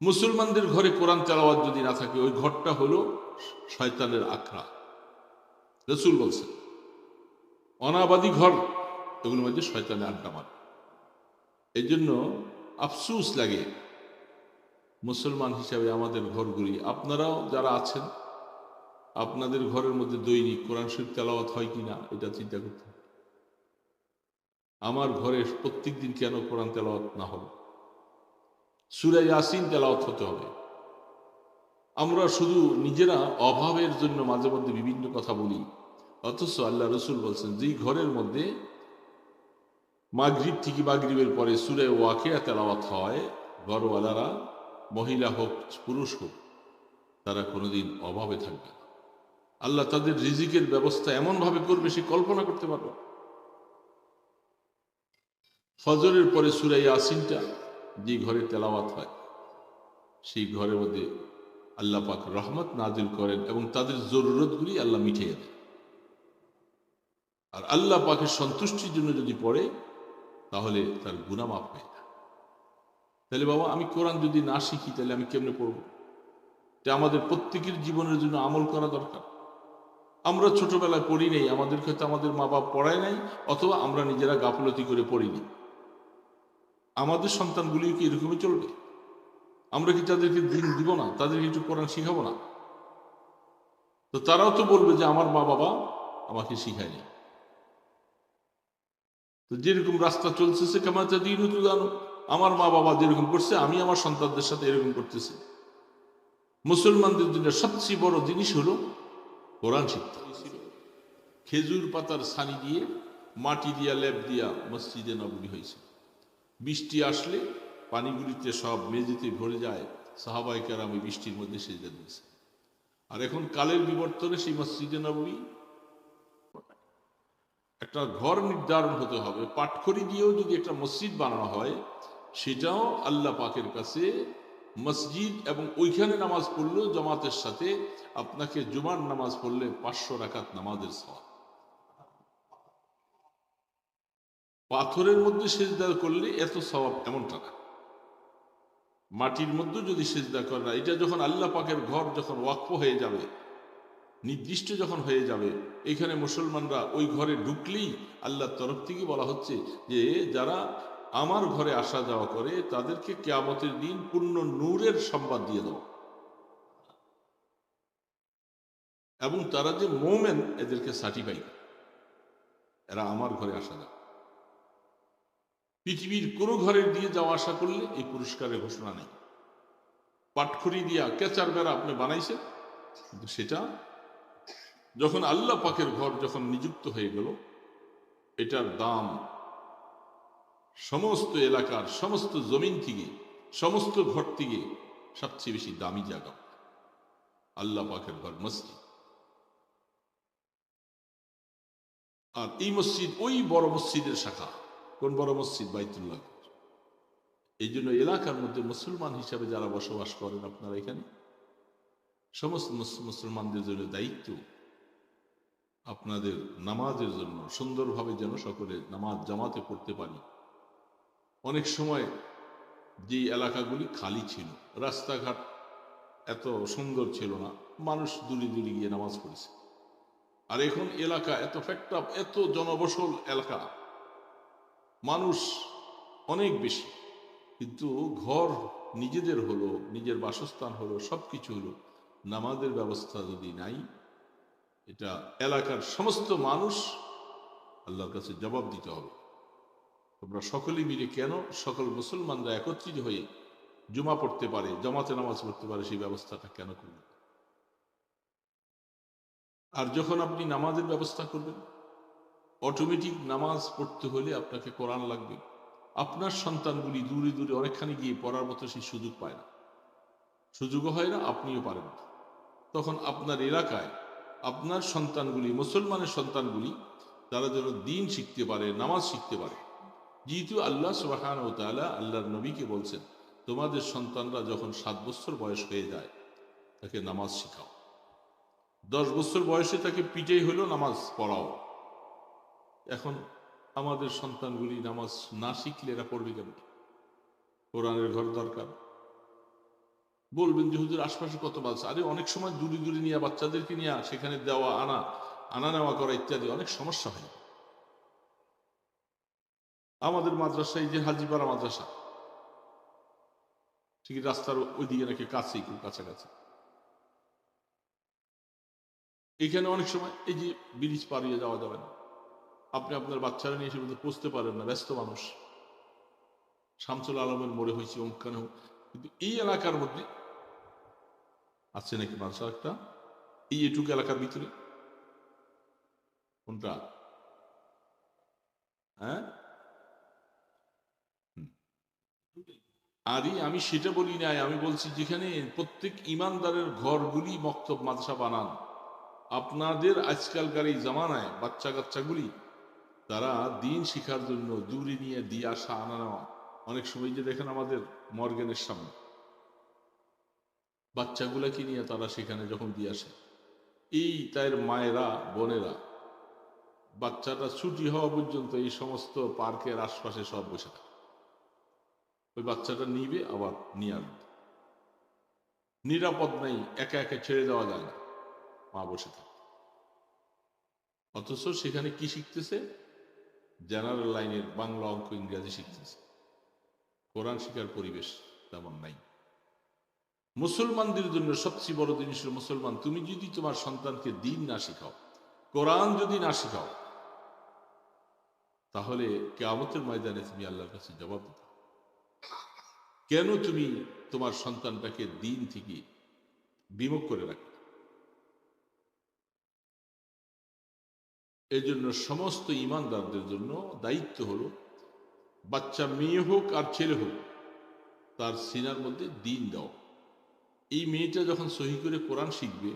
মুসলমানদের ঘরে কোরআন তেলাওয়াত যদি না থাকে, ওই ঘরটা হলো শয়তানের আখড়া। রসুল বলছেন, অনাবাদী ঘর, এগুলোর মধ্যে শয়তানে আড্ডা মারে। এই জন্য আফসুস লাগে। মুসলমান হিসাবে আমাদের ঘরগুলি, আপনারাও যারা আছেন, আপনাদের ঘরের মধ্যে দৈনিক কোরআন শরীফ তেলাওয়াত হয় কি না এটা চিন্তা করতে আমার ঘরে প্রত্যেক দিন কেন কোরআন তেলাওয়াত না হবে? সুরা ইয়াসিন তেলাওয়াত হতে হবে। আমরা শুধু নিজেরা অভাবের জন্য মাঝে মধ্যে বিভিন্ন কথা বলি। অথচ আল্লাহ রসুল বলছেন, যেই ঘরের মধ্যে মাগরিব থেকে মাগরিবের পরে সুরে ওয়াকিয়া তেলাওয়াত হয়, ঘরওয়ালারা, মহিলা হোক, পুরুষ হোক, তারা কোনোদিন অভাবে থাকবে না। আল্লাহ তাদের রিজিকের ব্যবস্থা এমনভাবে করবে, সে কল্পনা করতে পারবে ফজরের পরে সুরাই আসিনটা যে ঘরে তেলাওয়াত হয়, সেই ঘরের মধ্যে আল্লাহ পাক রহমত নাজিল করেন এবং তাদের জরুরতগুলি আল্লাহ মিটিয়ে দেন। আর আল্লাহ পাকের সন্তুষ্টির জন্য যদি পড়ে, তাহলে তার গুণা মাফ হয়ে যায়। তাহলে বাবা, আমি কোরআন যদি না শিখি, তাহলে আমি কেমনে পড়ব? এটা আমাদের প্রত্যেকের জীবনের জন্য আমল করা দরকার। আমরা ছোটবেলায় পড়ি নাই আমাদের হয়তো আমাদের মা বাপ পড়ায় নাই, অথবা আমরা নিজেরা গাফলতি করে পড়িনি আমাদের সন্তানগুলিও কি এরকমই চলবে? আমরা কি তাদেরকে দিন দিব না? তাদেরকে একটু কোরআন শিখাবো না? তো তারাও তো বলবে যে আমার মা বাবা আমাকে শিখায়নি। তো যেরকম রাস্তা চলতেছে কেমাতে দিন জানো আমার মা বাবা যেরকম করছে, আমি আমার সন্তানদের সাথে এরকম করতেছি। মুসলমানদের জন্য সবচেয়ে বড় জিনিস হলো কোরআন শিখতে। খেজুর পাতার ছানি দিয়ে মাটি দিয়া, লেপ দিয়া মসজিদে নবী হয়েছে। বৃষ্টি আসলে পানিগুলিতে সব মেঝেতে ভরে যায় সাহাবাইকার আমি বৃষ্টির মধ্যে সেজে দিয়েছে। আর এখন কালের বিবর্তনে সেই মসজিদে নবী একটা ঘর নির্ধারণ হতে হবে, পাটখড়ি দিয়েও যদি একটা মসজিদ বানানো হয়, সেটাও আল্লাহ পাকের কাছে মসজিদ এবং ওইখানে নামাজ পড়লেও জমাতের সাথে আপনাকে জুমার নামাজ পড়লে পাঁচশো রাকাত নামাজের সওয়াব। পাথরের মধ্যে সেজদা করলে এত স্বভাব এমনটা না। মাটির মধ্যে যদি সেজদা করে না, এটা যখন আল্লাহ পাকের ঘর যখন ওয়াক্ফ হয়ে যাবে, নির্দিষ্ট যখন হয়ে যাবে, এখানে মুসলমানরা ওই ঘরে ঢুকলেই আল্লাহর তরফ থেকে বলা হচ্ছে যে, যারা আমার ঘরে আসা যাওয়া করে, তাদেরকে কেয়ামতের দিন পূর্ণ নূরের সংবাদ দিয়ে দাও এবং তারা যে মোমেন, এদেরকে সার্টিফাই এরা আমার ঘরে আসা যাও পৃথিবীর কোনো ঘরের দিয়ে যাওয়া আশা করলে এই পুরস্কারের ঘোষণা নেই। পাটখড়ি দিয়া কেচার বেড়া আপনি বানাইছেন, কিন্তু সেটা যখন আল্লাহ পাকের ঘর যখন নিযুক্ত হয়ে গেল, এটার দাম সমস্ত এলাকার সমস্ত জমিন থেকে, সমস্ত ঘর থেকে সবচেয়ে বেশি দামি জায়গা। আল্লাহ পাকের ঘর মসজিদ। আর এই মসজিদ, ওই বড় মসজিদের শাখা। কোন বড় মসজিদ? বাইতুল্লাহ। এই জন্য এলাকার মধ্যে মুসলমান হিসাবে যারা বসবাস করেন আপনারা এখানে, সমস্ত মুস- মুসলমানদের জন্য দায়িত্ব আপনাদের নামাজের জন্য, সুন্দরভাবে যেন সকলে নামাজ জামাতে পড়তে পারি। অনেক সময় যে এলাকাগুলি খালি ছিল, রাস্তাঘাট এত সুন্দর ছিল না, মানুষ দূরে দূরে গিয়ে নামাজ পড়েছে। আর এখন এলাকা এত ফ্যাক্টাপ এত জনবসল এলাকা। মানুষ অনেক বেশি। কিন্তু ঘর নিজেদের হলো, নিজের বাসস্থান হলো সব কিছু হলো। নামাজের ব্যবস্থা যদি নাই, এটা এলাকার সমস্ত মানুষ আল্লাহর কাছে জবাব দিতে হবে। তোমরা সকলে মিলে কেন সকল মুসলমানরা একত্রিত হয়ে জুমা পড়তে পারে, জমাতে নামাজ পড়তে পারে, সেই ব্যবস্থাটা কেন করবে? আর যখন আপনি নামাজের ব্যবস্থা করবেন অটোমেটিক নামাজ পড়তে হলে আপনাকে কোরআন লাগবে। আপনার সন্তানগুলি দূরে দূরে অনেকখানি গিয়ে পড়ার মতো সেই সুযোগ পায় না। সুযোগও হয় না, আপনিও পারেন তখন আপনার এলাকায় আপনার সন্তানগুলি, মুসলমানের সন্তানগুলি, তারা যেন দিন শিখতে পারে, নামাজ শিখতে পারে। যেহেতু আল্লাহ সুবাহান ও তালা আল্লাহর নবীকে বলছেন, তোমাদের সন্তানরা যখন সাত বছর বয়স হয়ে যায়, তাকে নামাজ শিখাও। দশ বছর বয়সে তাকে পিটেই হলো নামাজ পড়াও। এখন আমাদের সন্তানগুলি নামাজ না শিখলে এরা পড়বে কেন কোরআনের ঘর দরকার। বলবেন যে, হুজুর, আশপাশে কত মাদ্রাসা? আরে, অনেক সময় দূরে দূরে নিয়ে বাচ্চাদেরকে নিয়ে সেখানে দেওয়া, আনা আনা নেওয়া করা ইত্যাদি অনেক সমস্যা হয়। আমাদের মাদ্রাসা এই যে হাজিপাড়া মাদ্রাসা, ঠিক রাস্তার ওইদিকে নাকি কাছেই খুব কাছাকাছি। এখানে অনেক সময় এই যে ব্রিজ পাড়িয়ে যাওয়া যাবে না। আপনি আপনার বাচ্চারা নিয়ে সেগুলো পৌঁছতে পারেন না, ব্যস্ত মানুষ। শামসুল আলমের মোড়ে হয়েছে অমুখানে কিন্তু এই এলাকার মধ্যে আছে নাকি মাদ্রাসা একটা? এই এটুকু এলাকার ভিতরে? কোনটা? হ্যাঁ? আরে, আমি সেটা বলি নাই, আমি বলছি যেখানে প্রত্যেক ইমানদারের ঘরগুলি মক্তব মাদ্রাসা বানান। আপনাদের আজকালকার এই জামানায় বাচ্চা কাচ্চাগুলি তারা দিন শিখার জন্য দূরে নিয়ে দিয়ে আসা আনা নেওয়া। অনেক সময় যে দেখেন আমাদের মর্গেনের সামনে। বাচ্চাগুলাকে নিয়ে তারা সেখানে যখন দিয়ে আসে, এই তার মায়েরা, বোনেরা, বাচ্চাটা ছুটি হওয়া পর্যন্ত এই সমস্ত পার্কের আশপাশে সব বসে থাকে। ওই বাচ্চাটা নিবে, আবার নিয়ে আসবে। নিরাপদ নেই, একা একা ছেড়ে দেওয়া যায় না। মা বসে থাকে। অথচ সেখানে কি শিখতেছে? জেনারেল লাইনের বাংলা অঙ্ক ইংরেজি শিখতেছে। কোরআন শিখার পরিবেশ তেমন নাই। মুসলমানদের জন্য সবচেয়ে বড় জিনিস মুসলমান, তুমি যদি তোমার সন্তানকে দিন না শিখাও, কোরআন যদি না শিখাও, তাহলে কেয়ামতের ময়দানে তুমি আল্লাহর কাছে জবাব দিতে কেন তুমি তোমার সন্তানটাকে দিন থেকে বিমুখ করে রাখো এজন্য সমস্ত ইমানদারদের জন্য দায়িত্ব হলো, বাচ্চা মেয়ে হোক আর ছেলে হোক, তার সিনার মধ্যে দিন দাও। এই মেয়েটা যখন সহি করে কোরআন শিখবে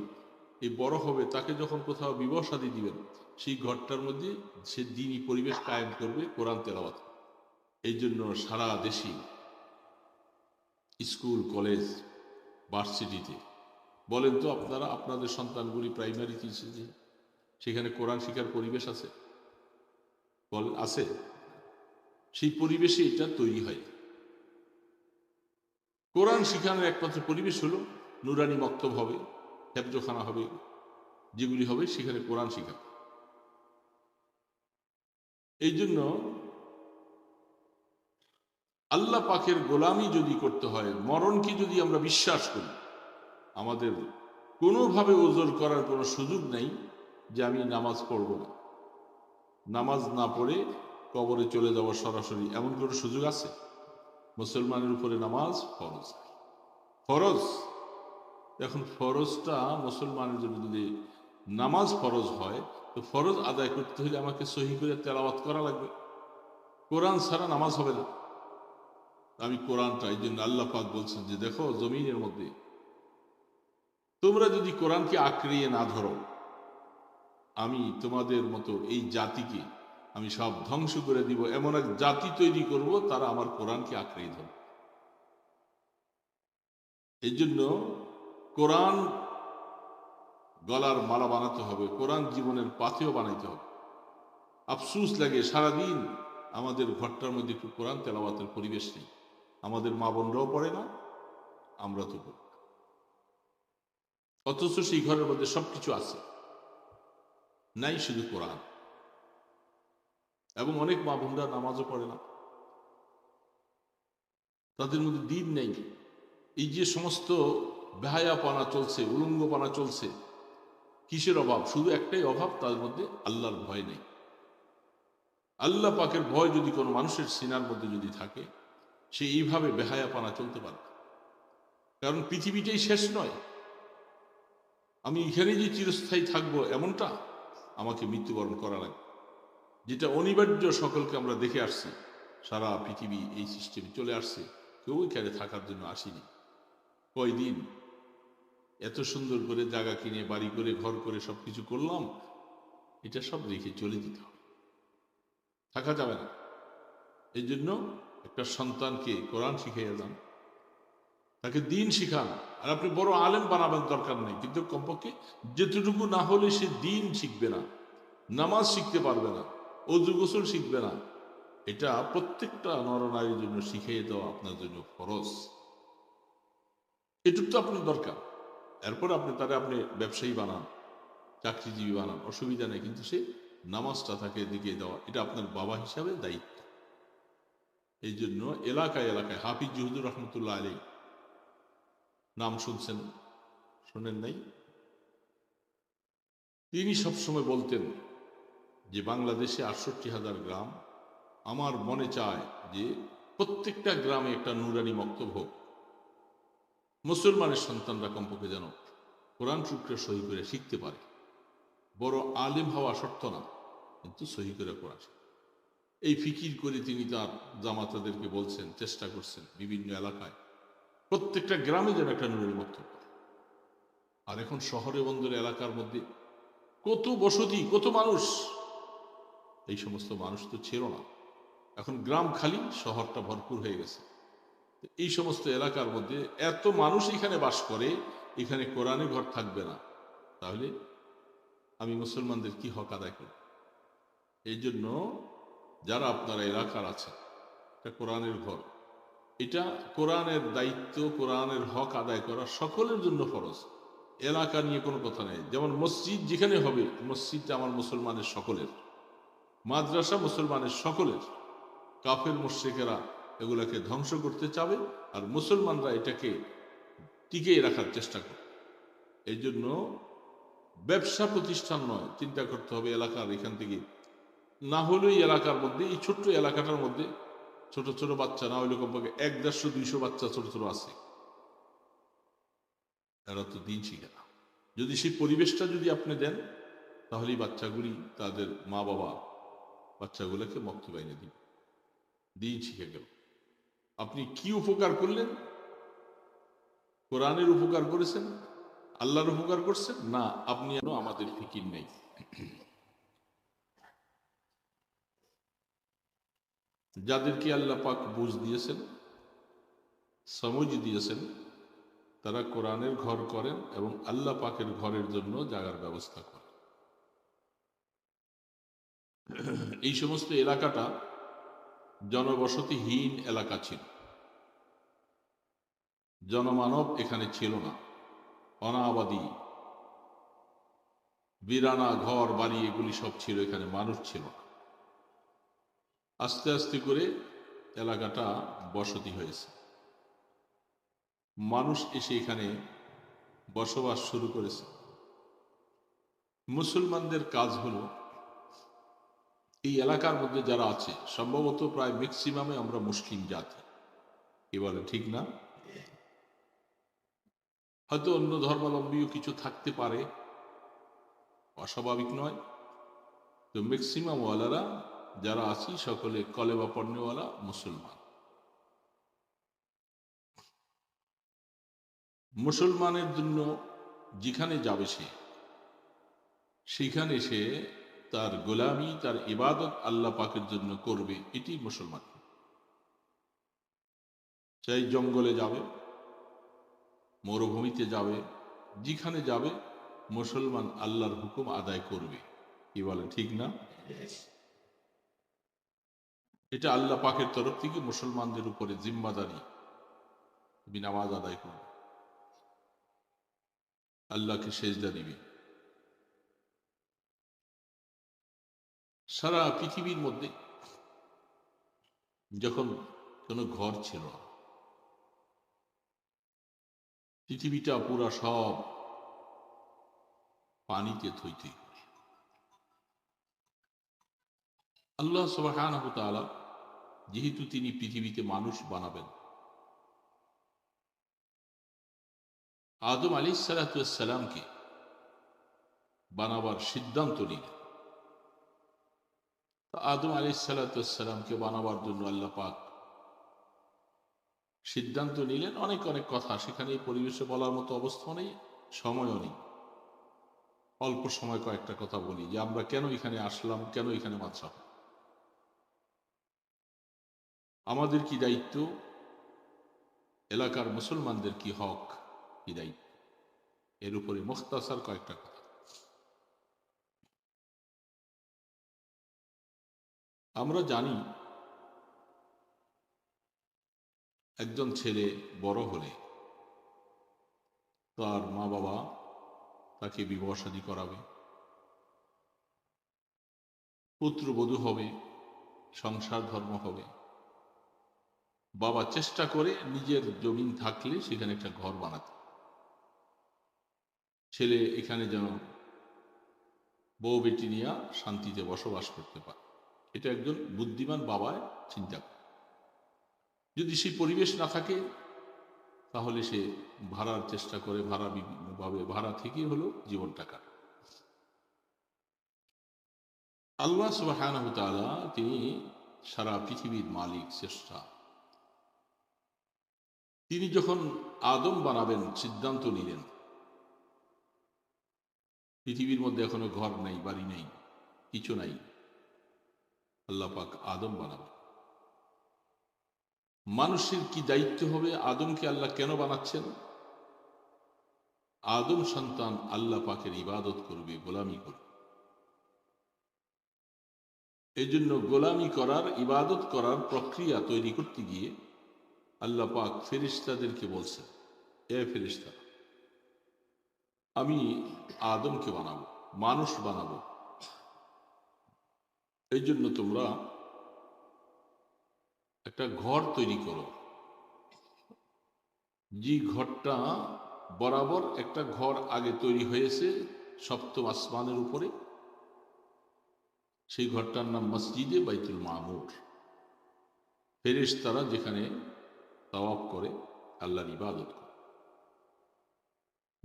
এই বড় হবে, তাকে যখন কোথাও বিবাহ শাদী দিবেন, সেই ঘরটার মধ্যে সে দিনই পরিবেশ কায়েম করবে কোরআন তেলাওয়াত। এই জন্য সারা দেশে, স্কুল, কলেজ, ভার্সিটিতে, বলেন তো আপনারা, আপনাদের সন্তানগুলি প্রাইমারিতে এসেছে সেখানে কোরআন শিখার পরিবেশ আছে? বল, আছে। সেই পরিবেশে এটা তৈরি হয়। কোরআন শিখানোর একমাত্র পরিবেশ হলো নুরানি মক্তব হবে হেফজখানা হবে, যেগুলি হবে সেখানে কোরআন শিখা। এই জন্য আল্লাহ পাকের গোলামি যদি করতে হয়, মরণকে যদি আমরা বিশ্বাস করি, আমাদের কোনোভাবে ওজোর করার কোনো সুযোগ নেই যে আমি নামাজ পড়ব না। নামাজ না পড়ে কবরে চলে যাব সরাসরি এমন কোনো সুযোগ আছে? মুসলমানের উপরে নামাজ ফরজ। ফরজ? এখন ফরজটা মুসলমানের জন্য যদি নামাজ ফরজ হয়, তো ফরজ আদায় করতে হলে আমাকে সহি করে তেলাওয়াত করা লাগবে। কোরআন ছাড়া নামাজ হবে না। আমি কোরআনটা, এই জন্য আল্লাহ পাক বলছেন যে দেখো, জমিনের মধ্যে তোমরা যদি কোরআনকে আঁকড়িয়ে না ধরো আমি তোমাদের মতো এই জাতিকে আমি সব ধ্বংস করে দিব। এমন এক জাতি তৈরি করব, তারা আমার কোরআনকে আঁকড়িয়ে ধরবে। এই জন্য কোরআন গলার মালা বানাতে হবে, কোরআন জীবনের পাথেও বানাইতে হবে। আফসুস লাগে, সারাদিন আমাদের ঘরটার মধ্যে একটু কোরআন তেলাওয়াতের পরিবেশ নেই। আমাদের মা বোনরাও পড়ে না আমরা তো পড়ি অথচ সেই ঘরের মধ্যে সবকিছু আছে। নাই শুধু কোরআন। এবং অনেক মা বোনরা নামাজও পড়ে না। তাদের মধ্যে দিন নেই। এই যে সমস্ত বেহায়াপানা চলছে, উলঙ্গপানা চলছে, কিসের অভাব? শুধু একটাই অভাব, তার মধ্যে আল্লাহর ভয় নেই। আল্লাহ পাকের ভয় যদি কোনো মানুষের সিনার মধ্যে যদি থাকে, সে এইভাবে বেহায়াপানা চলতে পারবে। কারণ পৃথিবীটাই শেষ নয়। আমি এখানে যে চিরস্থায়ী থাকব এমনটা আমাকে মৃত্যুবরণ করা লাগবে। যেটা অনিবার্য সকলকে আমরা দেখে আসছি, সারা পৃথিবী এই সিস্টেমে চলে আসছে, কেউ এখানে থাকার জন্য আসেনি। কয়দিন? এত সুন্দর করে জায়গা কিনে, বাড়ি করে, ঘর করে সব কিছু করলাম, এটা সব রেখে চলে দিতে হবে। থাকা যাবে না। এই জন্য একটা সন্তানকে কোরআন শিখাইয়া যান তাকে দিন শিখান। আর আপনি বড় আলেম বানাবেন দরকার নেই। কিন্তু কমপক্ষে যেটুকু না হলে সে দিন শিখবে না, নামাজ শিখতে পারবে না, অজু গোসল শিখবে না। এটা প্রত্যেকটা নরনারীর জন্য শিখিয়ে দেওয়া আপনার জন্য ফরজ। এটুক তো আপনার দরকার। এরপর আপনি তারা আপনি ব্যবসায়ী বানান, চাকরিজীবী বানান, অসুবিধা নেই। কিন্তু সে নামাজটা তাকে দিকে দেওয়া, এটা আপনার বাবা হিসাবে দায়িত্ব। এই জন্য এলাকায় এলাকায় হাফিজ জহুদুর রহমতুল্লাহ আলী নাম শুনছেন, শোনেন নাই? তিনি সবসময় বলতেন যে বাংলাদেশে আটষট্টি হাজার গ্রাম, আমার মনে চায় যে প্রত্যেকটা গ্রামে একটা নুরানি মক্তব হোক। মুসলমানের সন্তানরা কমপক্ষে যেন কোরআন শুক্রে সহি করে শিখতে পারে। বড় আলিম হওয়া শর্ত না, কিন্তু সহি করে শিখতে। এই ফিকির করে তিনি তার জামাতাদেরকে বলছেন, চেষ্টা করছেন বিভিন্ন এলাকায় প্রত্যেকটা গ্রামে যেন একটা নুরানি মক্তব আর এখন শহরে বন্দর এলাকার মধ্যে কত বসতি, কত মানুষ। এই সমস্ত মানুষ তো ছিল না। এখন গ্রাম খালি, শহরটা ভরপুর হয়ে গেছে। এই সমস্ত এলাকার মধ্যে এত মানুষ এখানে বাস করে, এখানে কোরআনে ঘর থাকবে না। তাহলে আমি মুসলমানদের কি হক আদায় করব? এই জন্য যারা আপনারা এলাকার আছেন, এটা কোরআনের ঘর। এটা কোরআনের দায়িত্ব, কোরআনের হক আদায় করা সকলের জন্য ফরজ। এলাকা নিয়ে কোনো কথা নেই। যেমন মসজিদ যেখানে হবে, মসজিদটা আমার মুসলমানের সকলের। মাদ্রাসা মুসলমানের সকলের। কাফের মুশ্রিকেরা এগুলাকে ধ্বংস করতে চাবে আর মুসলমানরা এটাকে টিকিয়ে রাখার চেষ্টা করে এই জন্য ব্যবসা প্রতিষ্ঠান নয়, চিন্তা করতে হবে এলাকার এখান থেকে। না হলেও এই এলাকার মধ্যে, এই ছোট্ট এলাকাটার মধ্যে ছোট ছোট বাচ্চা না হলে কমপক্ষে এক দেড়শো, দুইশো বাচ্চা ছোট ছোট আছে। এরা তো দিন শিখে না। যদি সেই পরিবেশটা যদি আপনি দেন তাহলে বাচ্চাগুলি তাদের মা বাবা বাচ্চাগুলোকে মক্তব এনে দিন দিন শিখে গেল। আপনি কি উপকার করলেন? কোরআনের উপকার করেছেন? আল্লাহর উপকার করছেন? না, আপনি আমাদের ফিকির নেই। যাদেরকে আল্লাহ পাক বুঝ দিয়েছেন সমুজ দিয়েছেন, তারা কোরআনের ঘর করেন এবং আল্লাহ পাকের ঘরের জন্য জাগার ব্যবস্থা করেন। এই সমস্ত এলাকাটা জনবসতিহীন এলাকা ছিল। জনমানব এখানে ছিল না। অনাবাদী, বিরানা ঘর বাড়ি এগুলি সব ছিল এখানে, মানুষ ছিল না। আস্তে আস্তে করে এলাকাটা বসতি হয়েছে। মানুষ এসে এখানে বসবাস শুরু করেছে। মুসলমানদের কাজ হলো এই এলাকার মধ্যে যারা আছে, সম্ভবত প্রায় ম্যাক্সিমামে আমরা মুসলিম জাতি। বলে, ঠিক না? হয়তো অন্য ধর্মাবলম্বীও কিছু থাকতে পারে। অস্বাভাবিক নয়। তো ম্যাক্সিমাম ওয়ালারা যারা আছি সকলে কলেবা পণ্যওয়ালা মুসলমান। মুসলমানের জন্য যেখানে যাবে সে, সেখানে সে তার গোলামি, তার ইবাদত আল্লাহ পাকের জন্য করবে, এটি মুসলমান। চাই জঙ্গলে যাবে, মরুভূমিতে যাবে, যেখানে যাবে, মুসলমান আল্লাহর হুকুম আদায় করবে। কি বলে, ঠিক না? এটা আল্লাহ পাকের তরফ থেকে মুসলমানদের উপরে জিম্মাদারি। তুমি নামাজ আদায় করবে। আল্লাহকে সেজদা দিবে। সারা পৃথিবীর মধ্যে যখন কোনো ঘর ছিল পৃথিবীটা পুরা সব পানিতে থই থই করে আল্লাহ সবাহান যেহেতু তিনি পৃথিবীতে মানুষ বানাবেন। আদম আলী সালাতামকে বানাবার সিদ্ধান্ত নিলেন। আদম আলী সালাতামকে বানাবার জন্য আল্লাহ পাক সিদ্ধান্ত নিলেন। অনেক অনেক কথা সেখানে পরিবেশে বলার মতো অবস্থা নেই, সময়ও নেই। অল্প সময় কয়েকটা কথা বলি যে আমরা কেন এখানে আসলাম, কেন এখানে মাত্রা আমাদের কি দায়িত্ব? এলাকার মুসলমানদের কি হক? কি দায়িত্ব? এর উপরে মুখতাসার কয়েকটা কথা। আমরা জানি, একজন ছেলে বড় হলে তার মা বাবা তাকে বিবাহ শাদী করাবে, পুত্রবধূ হবে সংসার ধর্ম হবে বাবা চেষ্টা করে নিজের জমিন থাকলে সেখানে একটা ঘর বানাতে। ছেলে এখানে যেন বউ বেটি নিয়ে শান্তিতে বসবাস করতে পারে। এটা একজন বুদ্ধিমান বাবায় চিন্তা করে। যদি সেই পরিবেশ না থাকে, তাহলে সে ভাড়ার চেষ্টা করে, ভাড়া বিভিন্নভাবে, ভাড়া থেকেই হলো জীবনটা কাটে আল্লাহ সুবাহ তিনি সারা পৃথিবীর মালিক শ্রেষ্ঠা তিনি যখন আদম বানাবেন, সিদ্ধান্ত নিলেন, পৃথিবীর মধ্যে এখনও ঘর নাই, বাড়ি নাই, কিছু নাই, আল্লাহ পাক আদম বানাবেন। মানুষের কি দায়িত্ব হবে? আদমকে আল্লাহ কেন বানাচ্ছেন? আদম সন্তান আল্লাহ পাকের ইবাদত করবে, গোলামি করবে। এই জন্য গোলামি করার, ইবাদত করার প্রক্রিয়া তৈরি করতে গিয়ে আল্লাহ পাক ফেরিস্তাদেরকে বলছেন, এ ফেরিস্তা আমি আদমকে বানাবো, মানুষ বানাবো। এই জন্য তোমরা একটা ঘর তৈরি করো। যে ঘরটা বরাবর একটা ঘর আগে তৈরি হয়েছে সপ্তম আসমানের উপরে। সেই ঘরটার নাম মসজিদে বাইতুল মামুর। ফেরেশ তারা যেখানে তাওয়াব করে, আল্লাহর ইবাদত করে।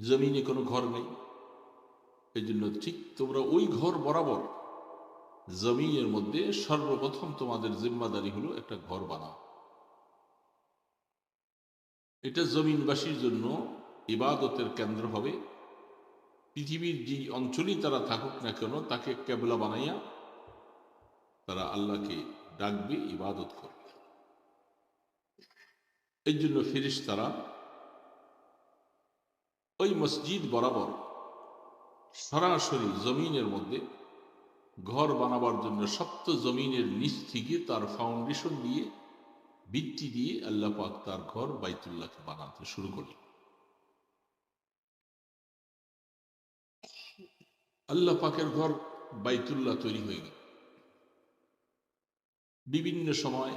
জমিনে কোনো ঘর নেই। এই জন্য ঠিক তোমরা ওই ঘর বরাবর জমিনের মধ্যে সর্বপ্রথম তোমাদের জিম্মাদারি হলো একটা ঘর বানাও। এটা জমিনবাসীর জন্য ইবাদতের কেন্দ্র হবে। পৃথিবীর যে অঞ্চলেই তারা থাকুক না কেন, তাকে কেবলা বানাইয়া তারা আল্লাহকে ডাকবে, ইবাদত করবে। এই জন্য ফিরিস তারা ওই মসজিদ বরাবর সরাসরি জমিনের মধ্যে ঘর বানাবার জন্য সপ্ত জমিনের নিচ থেকে তার ফাউন্ডেশন দিয়ে ভিত্তি দিয়ে আল্লাহ পাক তার ঘর বাইতুল্লাহকে বানাতে শুরু করলেন। আল্লাহ পাকের ঘর বাইতুল্লাহ তৈরি হয়ে গেল। বিভিন্ন সময়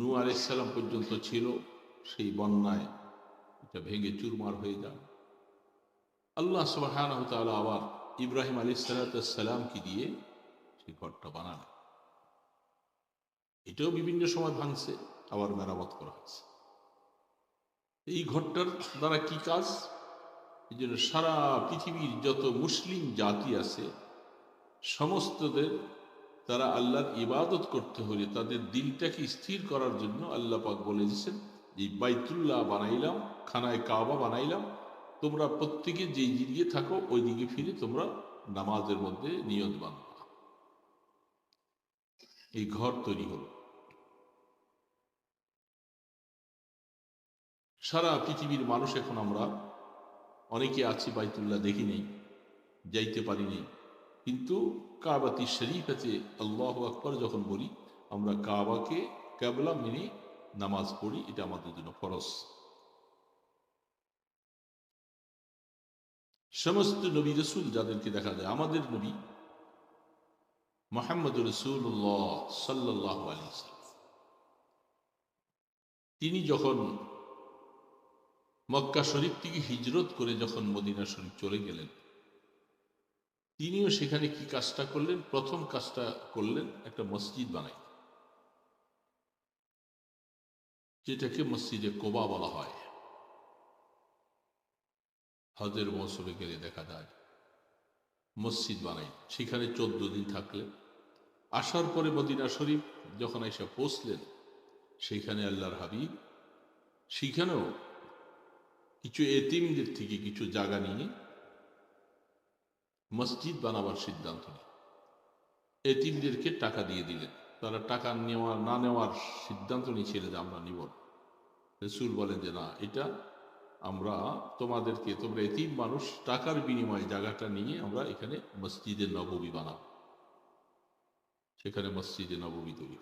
নু আলাইসাল্লাম পর্যন্ত ছিল, সেই বন্যায় এটা ভেঙে চুরমার হয়ে যায়। আল্লাহ সুবাহ আবার ইব্রাহিম আলী সালাতামকে দিয়ে সেই ঘরটা বানানো এটাও বিভিন্ন সময় ভাঙছে, আবার মেরামত করা হয়েছে এই ঘরটার দ্বারা কি কাজ? এই জন্য সারা পৃথিবীর যত মুসলিম জাতি আছে, সমস্তদের তারা আল্লাহর ইবাদত করতে হলে তাদের দিলটাকে স্থির করার জন্য আল্লাহ পাক বলে দিয়েছেন যে, বাইতুল্লাহ বানাইলাম, খানায় কাবা বানাইলাম। তোমরা প্রত্যেকে যেই দিকে থাকো, ওই দিকে ফিরে তোমরা নামাজের মধ্যে নিয়ত বাঁধবা এই ঘর তৈরি হল। সারা পৃথিবীর মানুষ এখন আমরা, অনেকে আছি বাইতুল্লাহ দেখি নেই, যাইতে পারি নেই। কিন্তু কাবাতি শরীফ আছে আল্লাহ আকবর যখন বলি, আমরা কাবাকে কেবলা মেনে নামাজ পড়ি, এটা আমাদের জন্য ফরস সমস্ত নবী রসুল যাদেরকে দেখা যায়, আমাদের নবী মোহাম্মদ রসুল্লাহ সাল্লাহ আলী তিনি যখন মক্কা শরীফ থেকে হিজরত করে যখন মদিনা শরীফ চলে গেলেন তিনিও সেখানে কি কাজটা করলেন? প্রথম কাজটা করলেন একটা মসজিদ বানাই। যেটাকে মসজিদে কোবা বলা হয়। হজের মৌসুমে গেলে দেখা যায়, মসজিদ বানাই। সেখানে চোদ্দ দিন থাকলেন আসার পরে মদিনা শরীফ যখন এসে পৌঁছলেন সেইখানে আল্লাহর হাবিব, সেখানেও কিছু এতিমদের থেকে কিছু জায়গা নিয়ে মসজিদ বানাবার সিদ্ধান্ত নেই এতিমদেরকে টাকা দিয়ে দিলেন। তারা টাকা নেওয়া না নেওয়ার সিদ্ধান্ত নিয়েছিলেন যে আমরা নিব রসুল বলেন যে, না, এটা আমরা তোমাদেরকে, তোমরা এতিম মানুষ, টাকার বিনিময়ে জায়গাটা নিয়ে আমরা এখানে মসজিদে নববী বানাব। সেখানে মসজিদে নববী তৈরি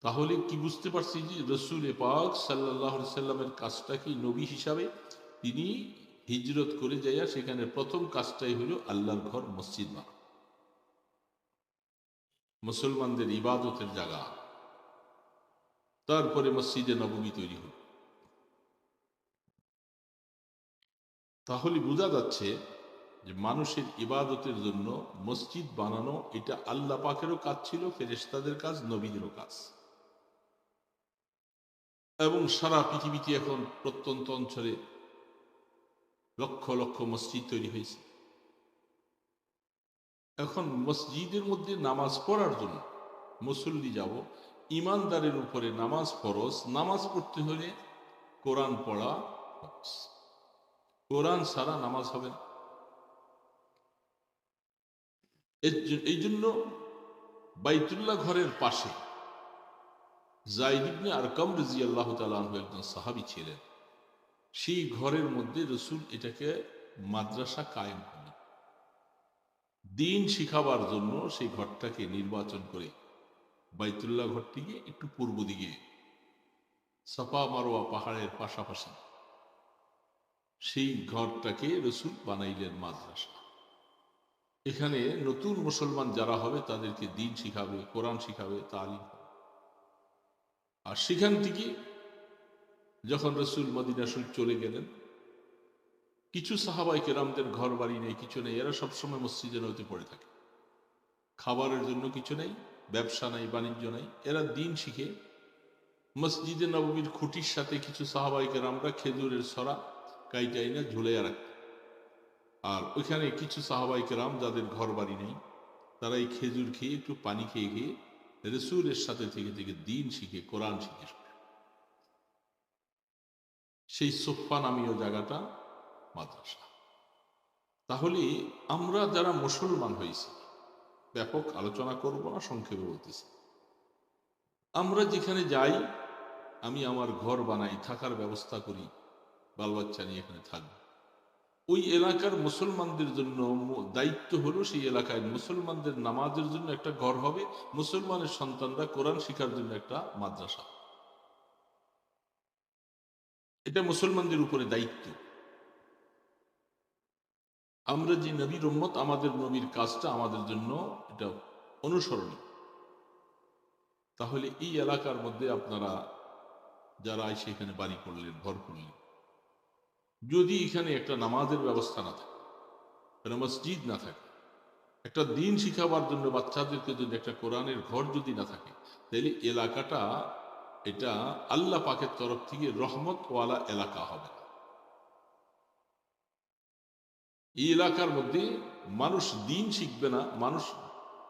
তাহলে কি বুঝতে পারছি যে, রসুল পাক সাল্লাহ সাল্লামের কাজটা কি নবী হিসাবে তিনি হিজরত করে যাইয়া সেখানে প্রথম কাজটাই হলো আল্লাহর ঘর মসজিদ বানা মুসলমানদের ইবাদতের জায়গা। তারপরে মসজিদে নবমী তৈরি হল। তাহলে বোঝা যাচ্ছে যে মানুষের ইবাদতের জন্য মসজিদ বানানো এটা আল্লাহ পাকেরও কাজ ছিল ফেরেস্তাদের কাজ, নবীদেরও কাজ। এবং সারা পৃথিবীতে এখন প্রত্যন্ত অঞ্চলে লক্ষ লক্ষ মসজিদ তৈরি হয়েছে। এখন মসজিদের মধ্যে নামাজ পড়ার জন্য মুসল্লি যাব, ইমানদারের উপরে নামাজ ফরজ, নামাজ পড়তে হলে কোরআন পড়া কোরআন সারা নামাজ হবে না। এই জন্য বাইতুল্লাহ ঘরের পাশে জাইদ ইবনে আরকাম রাজি আল্লাহ তালু একজন সাহাবি ছিলেন। সেই ঘরের মধ্যে রসুল এটাকে মাদ্রাসা কায়েম করলেন। দিন শিখাবার জন্য সেই ঘরটাকে নির্বাচন করে বাইতুল্লাহ ঘরটিকে একটু পূর্ব দিকে সাফা মারোয়া পাহাড়ের পাশাপাশি সেই ঘরটাকে রসুল বানাইলেন মাদ্রাসা। এখানে নতুন মুসলমান যারা হবে তাদেরকে দিন শিখাবে, কোরআন শিখাবে, তালিম আর সেখান থেকে যখন রসুল মদিনা শরীফ চলে গেলেন, কিছু সাহাবাই কেরামদের ঘর বাড়ি নেই, কিছু নেই, এরা সবসময় মসজিদে নদীতে পড়ে থাকে। খাবারের জন্য কিছু নেই, ব্যবসা নাই, বাণিজ্য নাই, এরা দিন শিখে মসজিদে নবমীর খুঁটির সাথে কিছু সাহাবাই কেরামরা খেজুরের ছড়া কাইটাই না ঝুলে রাখত আর ওইখানে কিছু সাহাবাই কেরাম যাদের ঘর বাড়ি নেই তারা এই খেজুর খেয়ে, একটু পানি খেয়ে খেয়ে রসুলের সাথে থেকে থেকে দিন শিখে, কোরআন শিখে। সেই সোফা নামীয় জায়গাটা মাদ্রাসা। তাহলে আমরা যারা মুসলমান হয়েছি ব্যাপক আলোচনা করব না, সংক্ষেপে বলতেছি। আমরা যেখানে যাই, আমি আমার ঘর বানাই, থাকার ব্যবস্থা করি বাল বাচ্চা নিয়ে এখানে থাকব। ওই এলাকার মুসলমানদের জন্য দায়িত্ব হলো সেই এলাকায় মুসলমানদের নামাজের জন্য একটা ঘর হবে, মুসলমানের সন্তানরা কোরআন শিখার জন্য একটা মাদ্রাসা। এটা মুসলমানদের উপরে দায়িত্ব। আমরা যে নবীর উম্মত, আমাদের নবীর কাজটা আমাদের জন্য এটা অনুসরণীয়। তাহলে এই এলাকার মধ্যে আপনারা যারা এসে এখানে বাড়ি করলেন, ঘর করলেন, যদি এখানে একটা নামাজের ব্যবস্থা না থাকে মসজিদ না থাকে, একটা দিন শিখাবার জন্য বাচ্চাদেরকে যদি একটা কোরআনের ঘর যদি না থাকে, তাহলে এলাকাটা এটা আল্লাহ পাকের তরফ থেকে রহমতওয়ালা এলাকা হবে। এই এলাকার মধ্যে মানুষ দিন শিখবে না, মানুষ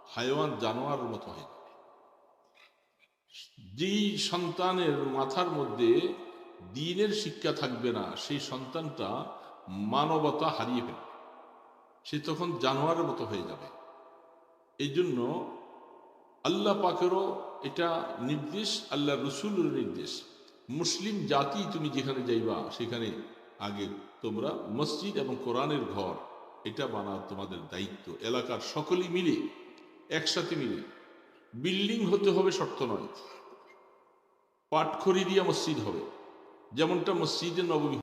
হায়ওয়ান জানোয়ার মতো হয়ে যাবে। যেই সন্তানের মাথার মধ্যে দিনের শিক্ষা থাকবে না, সেই সন্তানটা মানবতা হারিয়ে ফেলবে। সে তখন জানোয়ারের মতো হয়ে যাবে। এই জন্য আল্লাহ পাকেরও এটা নির্দেশ আল্লাহ রসুলের নির্দেশ। মুসলিম জাতি তুমি যেখানে যাইবা, সেখানে আগে তোমরা মসজিদ এবং কোরআনের ঘর, এটা বানা তোমাদের দায়িত্ব। এলাকার সকলেই মিলে, একসাথে মিলে। বিল্ডিং হতে হবে শর্ত নয়। পাটখড়ি দিয়া মসজিদ হবে। যেমনটা মসজিদে নবমী